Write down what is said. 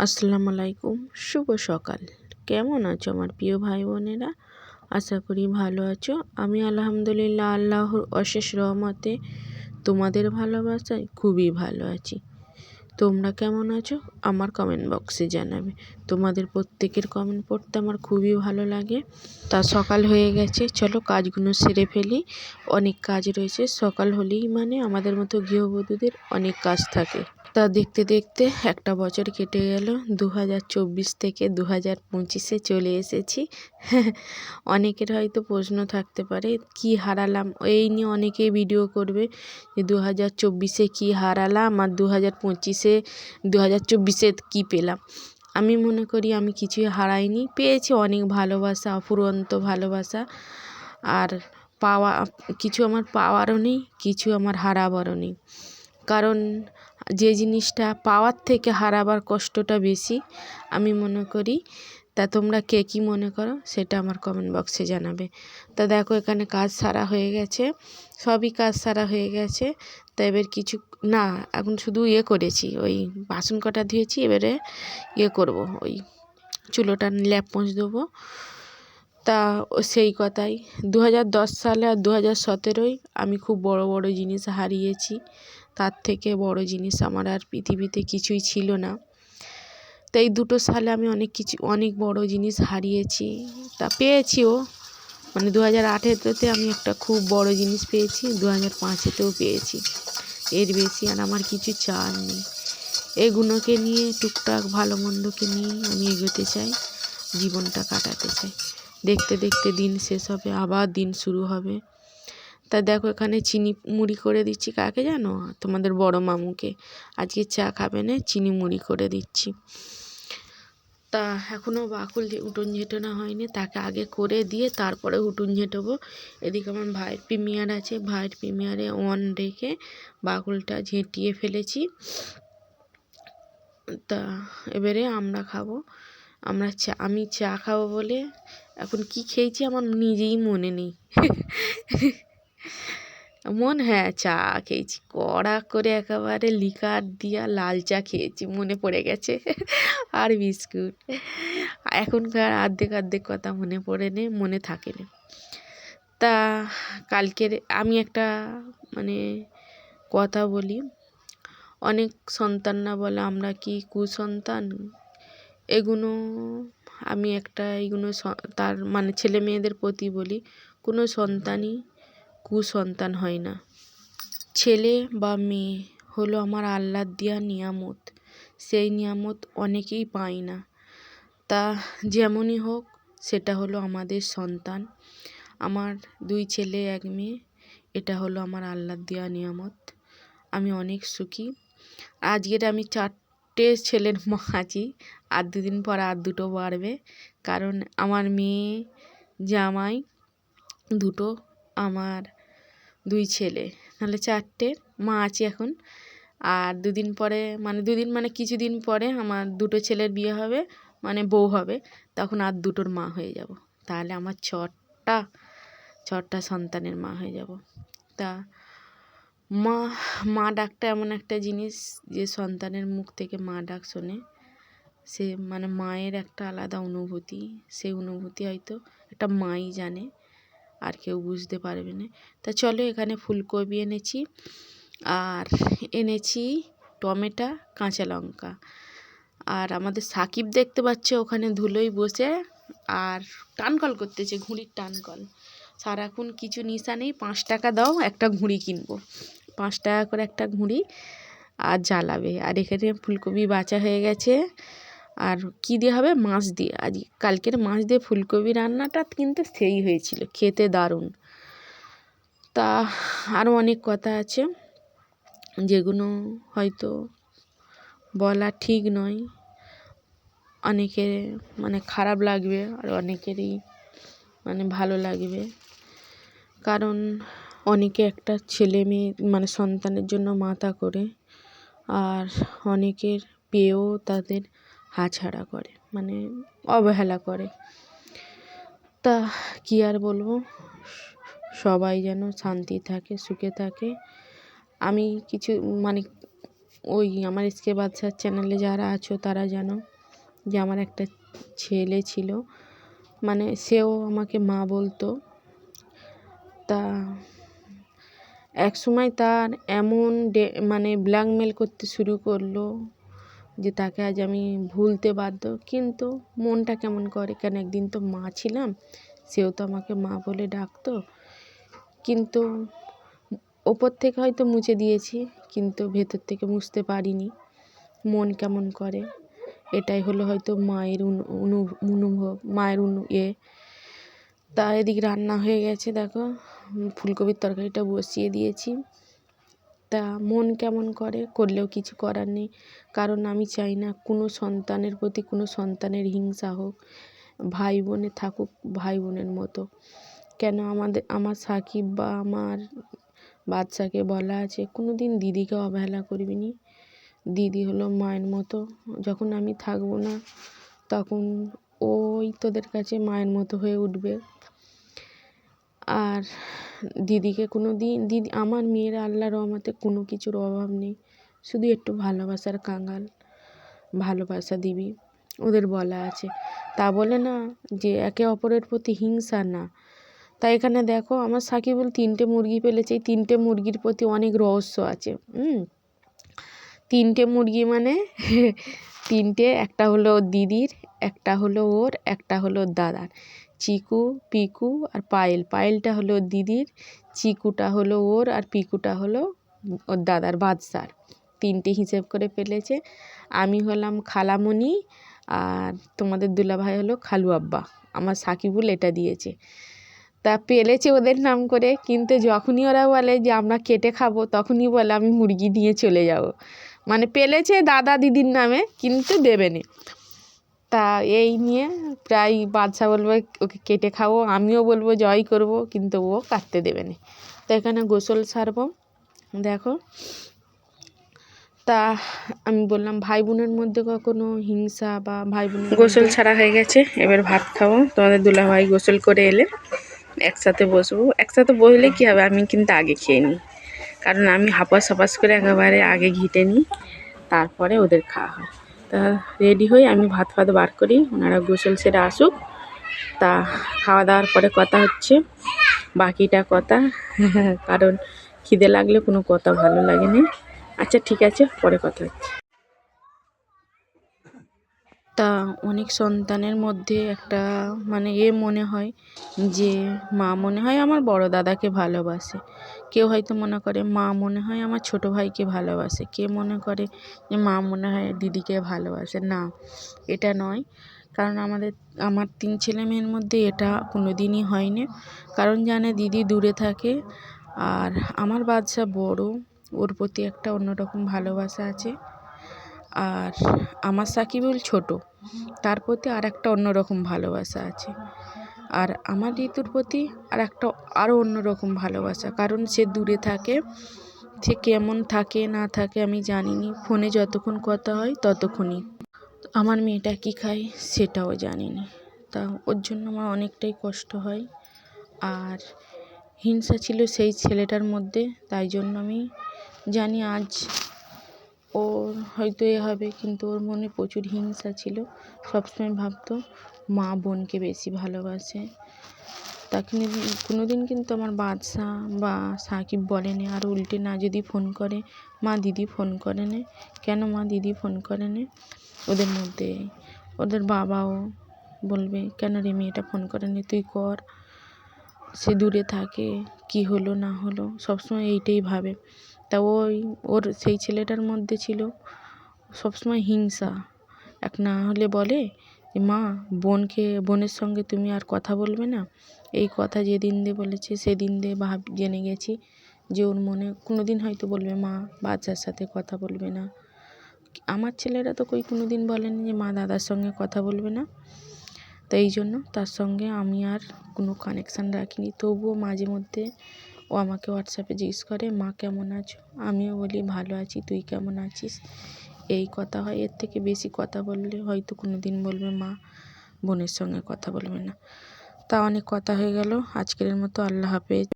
আসসালামু আলাইকুম, শুভ সকাল। কেমন আছো আমার প্রিয় ভাই বোনেরা আশা করি ভালো আছো। আমি আলহামদুলিল্লাহ আল্লাহর অশেষ রহমতে তোমাদের ভালোবাসায় খুবই ভালো আছি। তোমরা কেমন আছো? আমার কমেন্ট বক্সে জানাবে। তোমাদের প্রত্যেকের কমেন্ট পড়তে আমার খুবই ভালো লাগে। তা সকাল হয়ে গেছে, চলো কাজগুলো সেরে ফেলি। অনেক কাজ রয়েছে, সকাল হলেই মানে আমাদের মতো গৃহবধূদের অনেক কাজ থাকে। তা দেখতে দেখতে একটা বছর কেটে গেল। দু হাজার চব্বিশ থেকে দু হাজার পঁচিশে চলে এসেছি। অনেকের হয়তো প্রশ্ন থাকতে পারে, কি হারালাম? এই নিয়ে অনেকেই ভিডিও করবে যে দু হাজার চব্বিশে কী হারালাম আর দু হাজার পঁচিশে দু হাজার চব্বিশে কী পেলাম? আমি মনে করি আমি কিছুই হারাইনি। পেয়েছি অনেক ভালোবাসা, অফুরন্ত ভালোবাসা। আর পাওয়া, কিছু আমার পাওয়ারও নেই, কিছু আমার হারাবারও নেই। কারণ যে জিনিসটা পাওয়ার থেকে হারাবার কষ্টটা বেশি, আমি মনে করি। তা তোমরা কে কী মনে করো? সেটা আমার কমেন্ট বক্সে জানাবে। তা দেখো, এখানে কাজ সারা হয়ে গেছে। সবই কাজ সারা হয়ে গেছে। তা এবার কিছু, না, এখন শুধু ইয়ে করেছি। ওই বাসন কটা ধুয়েছি, এবারে ইয়ে করব। ওই চুলোটা ল্যাপ পোঁছ দেবো তা সেই কথাই। দু হাজার দশ সালে আর দু হাজার আমি খুব বড় বড় জিনিস হারিয়েছি। তার থেকে বড় জিনিস আমার আর পৃথিবীতে কিছুই ছিল না। তো এই দুটো সালে আমি অনেক কিছু, অনেক বড় জিনিস হারিয়েছি। তা পেয়েছিও। মানে দু হাজার আঠেরোতে আমি একটা খুব বড় জিনিস পেয়েছি দু হাজার পাঁচেতেও পেয়েছি। এর বেশি আর আমার কিছু চার নেই। এগুলোকে নিয়ে, টুকটাক ভালো মন্দকে নিয়ে আমি এগোতে চাই, জীবনটা কাটাতে চাই। দেখতে দেখতে দিন শেষ হবে, আবার দিন শুরু হবে। তা দেখো এখানে চিনি মুড়ি করে দিচ্ছি, কাকে জানো? তোমাদের বড় মামুকে। আজকে চা খাবে না, চিনি মুড়ি করে দিচ্ছি। তা এখনও বাকুল উঠোন ঝেঁটানো হয়নি, তাকে আগে করে দিয়ে তারপরে উঠোন ঝেঁটাবো। এদিকে আমার ভাইয়ের প্রিমিয়ার আছে, ভাইয়ের প্রিমিয়ারে অন রেখে বাকুলটা ঝেঁটিয়ে ফেলেছি। তা এবারে আমরা খাব। আমরা চা, আমি চা খাব বলে এখন কি খেয়েছি আমার নিজেই মনে নেই। মন হ্যাঁ চা খেয়েছি। কড়া করে একেবারে লিকার দিয়া লাল চা খেয়েছি, মনে পড়ে গেছে। আর বিস্কুট। এখনকার আর্ধেক আর্ধেক কথা মনে পড়ে নে, মনে থাকে না। তা কালকের আমি একটা মানে কথা বলি। অনেক সন্তান না বলে আমরা কি কুসন্তান? এগুলো আমি একটা এইগুলো তার মানে ছেলে মেয়েদের প্রতি বলি, কোনো সন্তানই কুসন্তান হয় না। ছেলে বা মেয়ে হলো আমার আল্লাহ দেওয়া নিয়ামত। সেই নিয়ামত অনেকেই পায় না। তা যেমনই হোক, সেটা হলো আমাদের সন্তান। আমার দুই ছেলে, এক মেয়ে, এটা হলো আমার আল্লাহ দেওয়া নিয়ামত। আমি অনেক সুখী। আজকের আমি চারটে ছেলের মা আছি। আর দুদিন পর আর দুটো বাড়বে। কারণ আমার মেয়ে, জামাই, দুটো আমার দুই ছেলে। নাহলে চারটে, মা আছি এখন। আর দুদিন পরে মানে দুদিন মানে কিছুদিন পরে আমার দুটো ছেলের বিয়ে হবে মানে বউ হবে। তখন আর দুটোর মা হয়ে যাব। তাহলে আমার ছটা ছটা সন্তানের মা হয়ে যাব। তা মা মা ডাকটা এমন একটা জিনিস যে সন্তানের মুখ থেকে মা ডাক শোনে। সে মানে মায়ের একটা আলাদা অনুভূতি, সেই অনুভূতি হয়তো একটা মাই জানে। আর কেউ বুঝতে পারবে না। তা চলো এখানে ফুলকপি এনেছি আর এনেছি টমেটো, কাঁচা লঙ্কা। আর আমাদের সাকিব দেখতে পাচ্ছে ওখানে ধুলোই বসে আর টানকল করতেছে, ঘুড়ির টানকল। সারাক্ষণ কিছু নিশা নেই, পাঁচ টাকা দাও, একটা ঘুড়ি কিনবো। পাঁচ টাকা করে একটা ঘুড়ি আর জ্বালাবে। আর এখানে ফুলকপি বাঁচা হয়ে গেছে। আর কী দিয়ে হবে? মাছ দিয়ে। আজ কালকের মাছ দিয়ে ফুলকপি রান্নাটা কিন্তু সেই হয়েছিল, খেতে দারুণ। তা আরও অনেক কথা আছে, যেগুলো হয়তো বলা ঠিক নয়। অনেকের মানে খারাপ লাগবে আর অনেকেরই মানে ভালো লাগবে। কারণ অনেকে একটা ছেলে মেয়ে মানে সন্তানের জন্য মাথা করে, আর অনেকের পেয়েও তাদের হাছাড়া করে মানে অবহেলা করে। তা কী আর বলব? সবাই যেন শান্তি থাকে, সুখে থাকে। আমি কিছু মানে ওই আমার এসকে বাদশার চ্যানেলে যারা আছো, তারা জানো যে আমার একটা ছেলে ছিল। মানে সেও আমাকে মা বলতো। তা এক সময় তার এমন মানে ব্ল্যাকমেল করতে শুরু করল। যে তাকে আজ আমি ভুলতে বাধ্য। কিন্তু মনটা কেমন করে? কেন একদিন তো মা ছিলাম, সেও তো আমাকে মা বলে ডাকতো। কিন্তু ওপর থেকে হয়তো মুছে দিয়েছি, কিন্তু ভেতর থেকে মুছতে পারিনি। মন কেমন করে? এটাই হলো হয়তো মায়ের অনু অনু, অনুভব, মায়ের অনু এ তা এদিকে রান্না হয়ে গেছে, দেখো। ফুলকপির তরকারিটা বসিয়ে দিয়েছি। তা মন কেমন করে, করলেও কিছু করার নেই। কারণ আমি চাই না কোনো সন্তানের প্রতি কোনো সন্তানের হিংসা হোক ভাই বোনে থাকুক ভাই বোনের মতো। কেন আমাদের, আমার সাকিব বা আমার বাচ্চাকে বলা আছে কোনো দিন দিদিকে অবহেলা করবি নি? দিদি হলো মায়ের মতো। যখন আমি থাকব না, তখন ওই তোদের কাছে মায়ের মতো হয়ে উঠবে। আর দিদিকে কোনো দিন দিদি, আমার মেয়ের আল্লাহর রহমতে কোনো কিছুর অভাব নেই। শুধু একটু ভালোবাসার কাঙাল, ভালোবাসা দিবি, ওদের বলা আছে। তা বলে না যে একে অপরের প্রতি হিংসা না। তাই এখানে দেখো, আমার সাকিবুল তিনটে মুরগি ফেলেছে এই তিনটে মুরগির প্রতি অনেক রহস্য আছে তিনটে মুরগি মানে তিনটে, একটা হলো দিদির, একটা হলো ওর, একটা হলো দাদার। চিকু, পিকু আর পায়েল। পায়েলটা হলো দিদির, চিকুটা হলো ওর আর পিকুটা হলো ওর দাদার বাদশার। তিনটে হিসেব করে ফেলেছে। আমি হলাম খালামণি আর তোমাদের দুলাভাই হলো খালু আব্বা। আমার সাকিবুল এটা দিয়েছে। তা পেলেছে ওদের নাম করে, কিন্তু যখনই ওরা বলে যে আমরা কেটে খাব, তখনই বলে আমি মুরগি নিয়ে চলে যাব। মানে পেলেছে দাদা দিদির নামে, কিন্তু দেবে না। তা এই নিয়ে প্রায় বাদশা বলবে, ওকে কেটে খাব আমিও বলব জয় করব, কিন্তু ও কাটতে দেবে না। তো এখানে গোসল সারবো। দেখো। তা আমি বললাম ভাই বোনের মধ্যে কখনো হিংসা বা ভাই বোনের গোসল ছাড়া হয়ে গেছে, এবার ভাত খাব। তোমাদের দুলা ভাই গোসল করে এলে একসাথে বসবো। একসাথে বসলে কী হবে? আমি কিন্তু আগে খেয়ে নিই। কারণ আমি হাপাস হাপাস করে একেবারে আগে ঘিটে নিই, তারপরে ওদের খাওয়া হয়। তা রেডি হয়ে আমি ভাত ফাত বার করি, ওনারা গোসল সেরে আসুক। তা খাওয়া দাওয়ার পরে কথা হচ্ছে, বাকিটা কথা। কারণ খিদে লাগলে কোনো কথা ভালো লাগে না। আচ্ছা ঠিক আছে, পরে কথা হচ্ছে। তা অনেক সন্তানের মধ্যে একটা মানে এ মনে হয় যে মা মনে হয় আমার বড় দাদাকে ভালোবাসে। কেউ হয়তো মনে করে মা মনে হয় আমার ছোট ভাইকে ভালোবাসে। কে মনে করে যে মা মনে হয় দিদিকে ভালোবাসে? না, এটা নয়। কারণ আমাদের, আমার তিন ছেলে মেয়ের মধ্যে এটা কোনো দিনই হয়নি। কারণ জানে দিদি দূরে থাকে আর আমার বাচ্চা বড়, ওর প্রতি একটা অন্যরকম ভালোবাসা আছে। আর আমার সাকিবুল ছোট। তার প্রতি আর একটা অন্যরকম ভালোবাসা আছে। আর আমার ঋতুর প্রতি আর একটা আরও অন্যরকম ভালোবাসা। কারণ সে দূরে থাকে, সে কেমন থাকে, না থাকে আমি জানি না ফোনে যতক্ষণ কথা হয় ততক্ষণই। আমার মেয়েটা কী খায় সেটাও জানি না তা ওর জন্য আমার অনেকটাই কষ্ট হয়। আর হিংসা ছিল সেই ছেলেটার মধ্যে, তাই জন্য আমি জানি আজ ওর হয়তো এ হবে, কিন্তু ওর মনে প্রচুর হিংসা ছিল। সবসময় ভাবতো মা বোনকে বেশি ভালোবাসে। তা কোনো দিন কিন্তু আমার বাদশা বা সাকিব বলেনি। আর উল্টে না যদি ফোন করে, মা দিদি ফোন করে নে কেন মা দিদি ফোন করে নে ওদের মধ্যে ওদের বাবাও বলবে, কেন রে মেয়েটা ফোন করে নি তুই কর। সে দূরে থাকে, কি হলো না হলো। সবসময় এইটাই ভাবে। তা ওই ওর সেই ছেলেটার মধ্যে ছিল সবসময় হিংসা। এক না হলে বলে যে, মা, বোনকে, বোনের সঙ্গে তুমি আর কথা বলবে না। এই কথা যেদিন দিয়ে বলেছে, সেদিন দিয়ে ভাব, জেনে গেছি যে ওর মনে কোনো দিন হয়তো বলবে, মা, বাচ্চার সাথে কথা বলবে না। আমার ছেলেরা তো কই কোনো দিন বলেনি যে, মা, দাদার সঙ্গে কথা বলবে না। তো এই জন্য তার সঙ্গে আমি আর কোনো কানেকশান রাখিনি। তবুও মাঝে মধ্যে ও আমাকে হোয়াটসঅ্যাপে জিজ্ঞেস করে, মা কেমন আছো? আমিও বলি, ভালো আছি, তুই কেমন আছিস? এই কথা হয়। এর থেকে বেশি কথা বললে হয়তো কোনো দিন বলবে, মা বোনের সঙ্গে কথা বলবে না। তা অনেক কথা হয়ে গেল। আজকের মতো আল্লাহ হাফেজ।